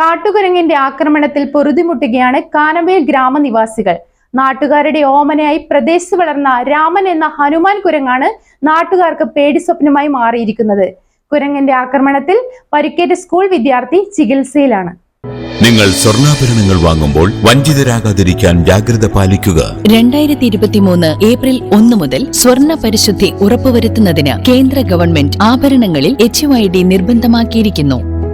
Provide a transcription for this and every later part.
കാട്ടുകുരങ്ങിന്റെ ആക്രമണത്തിൽ പൊറുതിമുട്ടുകയാണ് കാനവേൽ ഗ്രാമനിവാസികൾ. നാട്ടുകാരുടെ ഓമനയായി പ്രദേശത്ത് വളർന്ന രാമൻ എന്ന ഹനുമാൻ കുരങ്ങാണ് നാട്ടുകാർക്ക് പേടി സ്വപ്നമായി മാറിയിരിക്കുന്നത്. കുരങ്ങിന്റെ ആക്രമണത്തിൽ പരിക്കേറ്റ സ്കൂൾ വിദ്യാർത്ഥി ചികിത്സയിലാണ്. നിങ്ങൾ സ്വർണാഭരണങ്ങൾ വാങ്ങുമ്പോൾ വഞ്ചിതരാകാതിരിക്കാൻ ജാഗ്രത പാലിക്കുക. രണ്ടായിരത്തി ഇരുപത്തിമൂന്ന് ഏപ്രിൽ ഒന്ന് മുതൽ സ്വർണ പരിശുദ്ധി ഉറപ്പുവരുത്തുന്നതിന് കേന്ദ്ര ഗവൺമെന്റ് ആഭരണങ്ങളിൽ എച്ച് നിർബന്ധമാക്കിയിരിക്കുന്നു.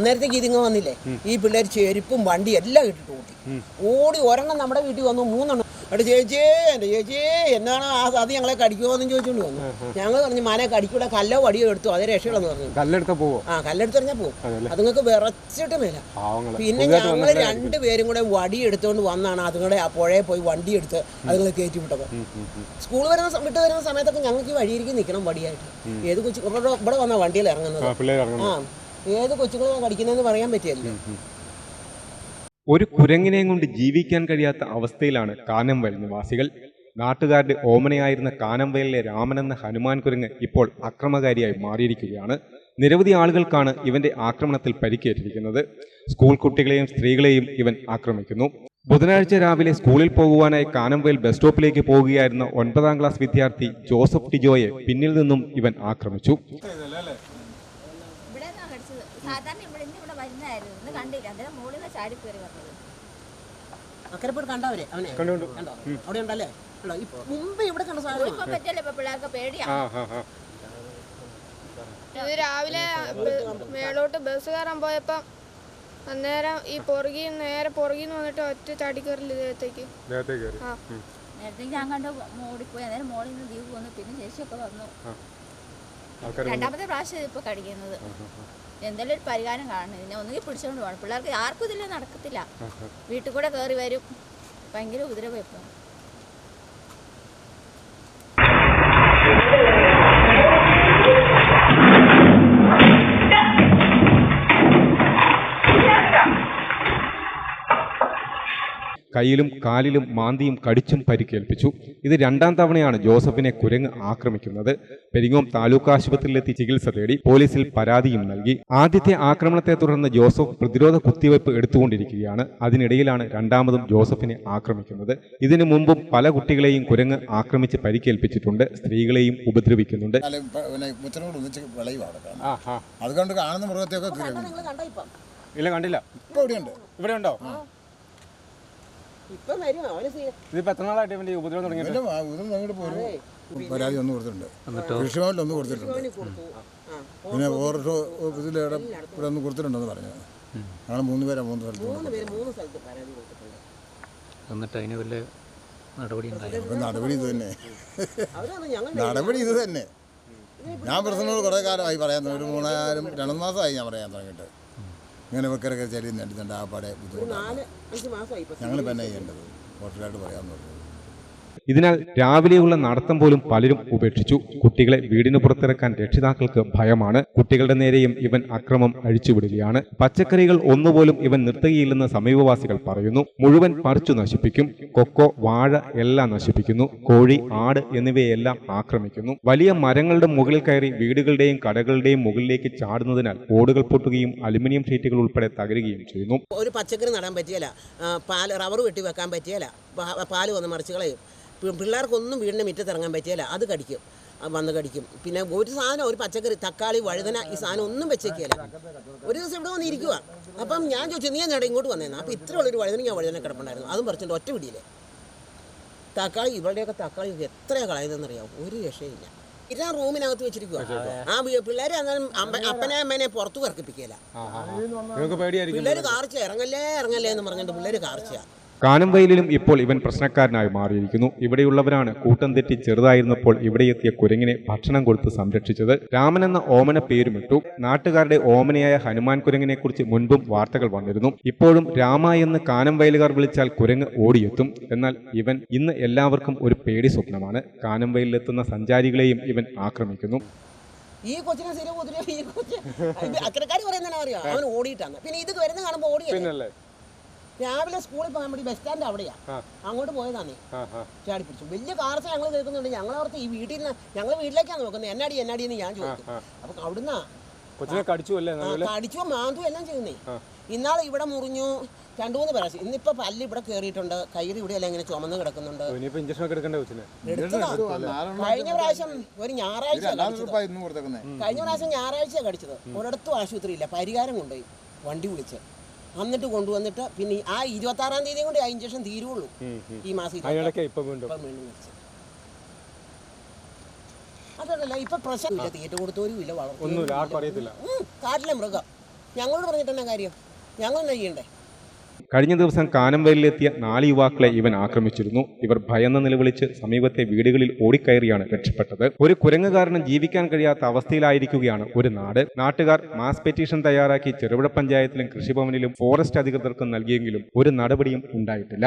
അന്നേരത്തേക്ക് ഇതിങ്ങ് വന്നില്ലേ? ഈ പിള്ളേർ ചെരുപ്പും വണ്ടി എല്ലാം ഇട്ടിട്ട് ഓടി ഓടി ഒരെണ്ണം നമ്മുടെ വീട്ടിൽ വന്നു മൂന്നെണ്ണം. അവിടെ ചേച്ചിയേ എന്റെ ചേച്ചിയേ എന്നാണ് ആ അത് ഞങ്ങളെ കടിക്കുമോ എന്ന് ചോദിച്ചുകൊണ്ട് വന്നു ഞങ്ങൾ പറഞ്ഞു മാനെ കടിക്കൂടെ കല്ലോ വടിയോ എടുത്തു അതേ രക്ഷകളെന്ന് പറഞ്ഞു. കല്ലെടുത്ത പോവോ? ആ കല്ലെടുത്ത് പറഞ്ഞാൽ പോകും അതുങ്ങൾക്ക് വിറച്ചിട്ട് മേല. പിന്നെ ഞങ്ങൾ രണ്ടുപേരും കൂടെ വടി എടുത്തുകൊണ്ട് വന്നാണ് അതുങ്ങളെ ആ പുഴയിൽ പോയി വണ്ടി എടുത്ത് അതുങ്ങളെ കയറ്റി വിട്ടത് സ്കൂൾ വരുന്ന വിട്ടു വരുന്ന സമയത്തൊക്കെ ഞങ്ങൾക്ക് ഈ വഴിയിരിക്കും നിൽക്കണം വടിയായിട്ട്. ഏത് കൊച്ചു ഇവിടെ വന്ന വണ്ടിയിൽ ഇറങ്ങുന്നത്. ആ. ഏത് കൊച്ചുങ്ങളെ കടിക്കുന്നതെന്ന് പറയാൻ പറ്റിയല്ലോ ഒരു കുരങ്ങിനെയും കൊണ്ട് ജീവിക്കാൻ കഴിയാത്ത അവസ്ഥയിലാണ് കാനംവയൽ നിവാസികൾ. നാട്ടുകാരുടെ ഓമനയായിരുന്ന കാനംവയലിലെ രാമൻ എന്ന ഹനുമാൻ കുരങ്ങ് ഇപ്പോൾ അക്രമകാരിയായി മാറിയിരിക്കുകയാണ്. നിരവധി ആളുകൾക്കാണ് ഇവന്റെ ആക്രമണത്തിൽ പരിക്കേറ്റിരിക്കുന്നത്. സ്കൂൾ കുട്ടികളെയും സ്ത്രീകളെയും ഇവൻ ആക്രമിക്കുന്നു. ബുധനാഴ്ച രാവിലെ സ്കൂളിൽ പോകുവാനായി കാനംവയൽ ബസ് സ്റ്റോപ്പിലേക്ക് പോകുകയായിരുന്ന ഒൻപതാം ക്ലാസ് വിദ്യാർത്ഥി ജോസഫ് ടിജോയെ പിന്നിൽ നിന്നും ഇവൻ ആക്രമിച്ചു ഇവിടെ നിന്നാണ് കടിച്ചത് സാധാരണ ഇവിടെ ഇന്ന് ഇവിടെ വരുന്നതായിരുന്നു ഇന്ന് കണ്ടില്ല അന്നേരം മുകളിൽ നിന്ന് ചാടി കയറി വന്നത്. അക്കരപ്പോട് കണ്ടവരെ? അവനെ? കണ്ടു, കണ്ടോ? അവിടെ ഉണ്ടല്ലേ ഉണ്ടോ? ഇപ്പൊ മുമ്പ് ഇവിടെ കണ്ട സാധനം ഇപ്പൊ പറ്റല്ലേ ഇപ്പൊ പിള്ളേർക്ക് പേടിയാ? ഇത് രാവിലെ മേളോട്ട് ബസ് കയറാൻ പോയപ്പോ അന്നേരം ഈ പുറകിൽ നേരെ പുറകിൽ നിന്ന് വന്നിട്ട് ഒറ്റ ചാടിക്കയറില്ല ഇദ്ദേഹത്തേക്ക് നേരത്തേക്ക് നേരത്തേക്ക് ഞാൻ കണ്ട് ഓടിപ്പോയി അന്നേരം മോളിൽ നിന്ന് ദീപ് വന്നു. പിന്നെ ചേച്ചിയൊക്കെ വന്നു. രണ്ടാമത്തെ പ്രാവശ്യം ഇപ്പൊ കടിക്കുന്നത്. എന്തെങ്കിലും ഒരു പരിഹാരം കാണണം. ഇതിനെ ഒന്നുകിൽ പിടിച്ചോണ്ട് പോകണം പിള്ളേർക്ക് ആർക്കും ഇതിൽ നടക്കത്തില്ല. വീട്ടിൽ കൂടെ കയറി വരും. ഭയങ്കര ഉപദ്രവം ഇപ്പം. കയ്യിലും കാലിലും മാന്തിയും കടിച്ചും പരിക്കേൽപ്പിച്ചു. ഇത് രണ്ടാം തവണയാണ് ജോസഫിനെ കുരങ്ങ് ആക്രമിക്കുന്നത്. പെരിങ്ങോം താലൂക്ക് ആശുപത്രിയിലെത്തി ചികിത്സ തേടി പോലീസിൽ പരാതിയും നൽകി. ആദ്യത്തെ ആക്രമണത്തെ തുടർന്ന് ജോസഫ് പ്രതിരോധ കുത്തിവയ്പ് എടുത്തുകൊണ്ടിരിക്കുകയാണ്. അതിനിടയിലാണ് രണ്ടാമതും ജോസഫിനെ ആക്രമിക്കുന്നത്. ഇതിനു മുമ്പും പല കുട്ടികളെയും കുരങ്ങ് ആക്രമിച്ച് പരിക്കേൽപ്പിച്ചിട്ടുണ്ട്. സ്ത്രീകളെയും ഉപദ്രവിക്കുന്നുണ്ട്. അതുകൊണ്ട് കാണുന്ന മൃഗത്തെയൊക്കെ ഇല്ല കണ്ടില്ല. ഇപ്പൊ ഇവിടെയുണ്ട്. ഇവിടെ ഉണ്ടോ? ഇപ്പം വരും. അവന് സീ- ഇതിപ്പോ എത്ര നാളായിട്ട് ഇവന്റെ ഉപദ്രവം തുടങ്ങിയിട്ട്? പരാതി ഒന്നും കൊടുത്തിട്ടുണ്ട്. കൃഷിഭവനിൽ ഒന്ന് കൊടുത്തിട്ടുണ്ട്. കൊടുത്തു. ആ. പിന്നെ ഓരോ ഇതിൽ ഇവിടെ ഇവിടെ ഒന്ന് കൊടുത്തിട്ടുണ്ടെന്ന് പറഞ്ഞു ഞങ്ങൾ മൂന്ന് പേരാ മൂന്ന് സ്ഥലത്ത് മൂന്ന് പേര് മൂന്ന് സ്ഥലത്ത് പരാതി കൊടുത്തിട്ടുണ്ട്. എന്നിട്ട് അതിന് വല്ല നടപടി ഉണ്ടായി? അപ്പം നടപടി ഇത് തന്നെ. അവരാണ് ഞങ്ങൾ നടപടി ഇത് തന്നെ. ഞാൻ പ്രശ്നങ്ങൾ കുറേ കാലമായി പറയാൻ തുടങ്ങി. ഒരു മൂന്നാലും രണ്ട് മാസമായി ഞാൻ പറയാൻ തുടങ്ങിയിട്ട്. ഇങ്ങനെ വെക്കരൊക്കെ ചെടി നെടുന്നുണ്ട് ആ പാടെ ബുദ്ധിമുട്ടാണ്. ഞങ്ങൾ പിന്നെ ചെയ്യേണ്ടത്? ഹോട്ടലായിട്ട് പറയാമെന്ന് പറഞ്ഞു. ഇതിനാൽ രാവിലെയുള്ള നടത്തം പോലും പലരും ഉപേക്ഷിച്ചു. കുട്ടികളെ വീടിന് പുറത്തിറക്കാൻ രക്ഷിതാക്കൾക്ക് ഭയമാണ്. കുട്ടികളുടെ നേരെയും ഇവൻ അക്രമം അഴിച്ചുവിടുകയാണ്. പച്ചക്കറികൾ ഒന്നുപോലും ഇവൻ നിർത്തുകയില്ലെന്ന് സമീപവാസികൾ പറയുന്നു. മുഴുവൻ പറിച്ചു നശിപ്പിക്കും. കൊക്കോ വാഴ എല്ലാം നശിപ്പിക്കുന്നു. കോഴി ആട് എന്നിവയെല്ലാം ആക്രമിക്കുന്നു. വലിയ മരങ്ങളുടെ മുകളിൽ കയറി വീടുകളുടെയും കടകളുടെയും മുകളിലേക്ക് ചാടുന്നതിനാൽ ഓടുകൾ പൊട്ടുകയും അലുമിനിയം ഷീറ്റുകൾ ഉൾപ്പെടെ തകരുകയും ചെയ്യുന്നു. ഒരു പച്ചക്കറി നടാൻ പറ്റിയല്ല. പാൽ റബ്ബർ വെട്ടി വെക്കാൻ പറ്റിയല്ല പാൽ വന്ന് മറിച്ച് കളയും. പിള്ളേർക്കൊന്നും വീടിന്റെ മുറ്റത്തിറങ്ങാൻ പറ്റിയല്ല. അത് കടിക്കും. വന്ന് കടിക്കും. പിന്നെ ഒരു സാധനം ഒരു പച്ചക്കറി തക്കാളി വഴുതന ഈ സാധനം ഒന്നും വെച്ചേക്കില്ല. ഒരു ദിവസം ഇവിടെ വന്ന് ഇരിക്കുക അപ്പം ഞാൻ ചോദിച്ചു നീ എന്നാടെ ഇങ്ങോട്ട് വന്നേന്ന്? അപ്പം ഇത്ര ഉള്ളൊരു വഴുതന ഞാൻ വഴുതന കിടപ്പുണ്ടായിരുന്നു. അതും പറിച്ചിട്ട് ഒറ്റ പിടിയില്ലേ? തക്കാളി ഇവിടെയൊക്കെ തക്കാളി എത്രയാണ് കളയുന്നതെന്നറിയാം ഒരു രക്ഷയില്ല. ഇതാ റൂമിനകത്ത് വെച്ചിരിക്കുക ആ പിള്ളേരെ അന്നേരം അപ്പനെ അമ്മേനെ പുറത്തു കറക്കിപ്പിക്കല നിങ്ങൾക്ക് പേടിയായിരിക്കും പിള്ളേര് കാർച്ച ഇറങ്ങല്ലേ ഇറങ്ങല്ലേ എന്ന് പറഞ്ഞിട്ട് പിള്ളേര് കാനംവയലിലും ഇപ്പോൾ ഇവൻ പ്രശ്നക്കാരനായി മാറിയിരിക്കുന്നു. ഇവിടെയുള്ളവരാണ് കൂട്ടം തെറ്റി ചെറുതായിരുന്നപ്പോൾ ഇവിടെ എത്തിയ കുരങ്ങിനെ ഭക്ഷണം കൊടുത്ത് സംരക്ഷിച്ചത്. രാമൻ എന്ന ഓമന പേരുമിട്ടു. നാട്ടുകാരുടെ ഓമനയായ ഹനുമാൻ കുരങ്ങിനെ കുറിച്ച് മുൻപും വാർത്തകൾ വന്നിരുന്നു. ഇപ്പോഴും രാമ എന്ന് കാനംവയലുകാർ വിളിച്ചാൽ കുരങ്ങ് ഓടിയെത്തും. എന്നാൽ ഇവൻ ഇന്ന് എല്ലാവർക്കും ഒരു പേടി സ്വപ്നമാണ്. കാനംവയലിലെത്തുന്ന സഞ്ചാരികളെയും ഇവൻ ആക്രമിക്കുന്നു. ഈ കൊച്ചിനെ സ്ഥിരം ഉപദ്രവം ഈ കൊച്ചു. അക്കരക്കാർ പറയുന്നതാണ് അറിയാം അവൻ ഓടിയിട്ടാണ്. പിന്നെ ഇത് വരുന്ന കാണുമ്പോൾ ഓടിയല്ലേ? രാവിലെ സ്കൂളിൽ പോകാൻ വേണ്ടി ബസ് സ്റ്റാൻഡ് അവിടെയാ. അങ്ങോട്ട് പോയതാണ്. ചാടി പിടിച്ചു വലിയ കാർച്ച ഞങ്ങൾ കേൾക്കുന്നുണ്ട്. ഞങ്ങൾ ഓർത്ത് ഈ വീട്ടിൽ നിന്ന് ഞങ്ങൾ വീട്ടിലേക്കാണ് നോക്കുന്നത്. എന്നാടി എന്നാടി എന്ന് ഞാൻ ചോദിക്കും. അപ്പൊ അവിടുന്ന്. കൊച്ചിനെ കടിച്ചു കടിച്ചോ മാന്തു എല്ലാം ചെയ്യുന്നേ. ഇന്നാളെ ഇവിടെ മുറിഞ്ഞു. രണ്ടു മൂന്ന് പ്രാവശ്യം. ഇന്നിപ്പോ പല്ല് ഇവിടെ കേറിയിട്ടുണ്ട്. കയ്യിൽ ഇവിടെ എല്ലാം ഇങ്ങനെ ചുമന്ന് കിടക്കുന്നുണ്ട്. ഇനിയിപ്പോ ഇഞ്ചക്ഷൻ ഒക്കെ എടുക്കണ്ടേ കൊച്ചിനെ? കഴിഞ്ഞ പ്രാവശ്യം ഒരു ഞായറാഴ്ച കഴിഞ്ഞ പ്രാവശ്യം ഞായറാഴ്ച കടിച്ചത്. ഒരിടത്തും ആശുപത്രി ഇല്ല പരിഹാരം കൊണ്ടുപോയി. വണ്ടി വിളിച്ച്. എന്നിട്ട് കൊണ്ടുവന്നിട്ട് പിന്നെ ആ ഇരുപത്തി ആറാം തീയതി കൊണ്ട് ആ ഇഞ്ചക്ഷൻ തീരുള്ളൂ ഈ മാസം അതല്ല ഇപ്പൊ പ്രശ്നമില്ല തീറ്റ കൊടുത്തവരും ഇല്ല. ആർക്കും കാട്ടിലെ മൃഗം. ഞങ്ങളോട് പറഞ്ഞിട്ടുണ്ടെങ്കിൽ കാര്യം? ഞങ്ങൾ ചെയ്യണ്ടേ? കഴിഞ്ഞ ദിവസം കാനംവയലിലെത്തിയ നാല് യുവാക്കളെ ഇവൻ ആക്രമിച്ചിരുന്നു. ഇവർ ഭയന്ന് നിലവിളിച്ച് സമീപത്തെ വീടുകളിൽ ഓടിക്കയറിയാണ് രക്ഷപ്പെട്ടത്. ഒരു കുരങ്ങ് കാരണം ജീവിക്കാൻ കഴിയാത്ത അവസ്ഥയിലായിരിക്കുകയാണ് ഒരു നാട്. നാട്ടുകാർ മാസ് പെറ്റീഷൻ തയ്യാറാക്കി ചെറുപുഴ പഞ്ചായത്തിലും കൃഷിഭവനിലും ഫോറസ്റ്റ് അധികൃതർക്കും നൽകിയെങ്കിലും ഒരു നടപടിയും ഉണ്ടായിട്ടില്ല.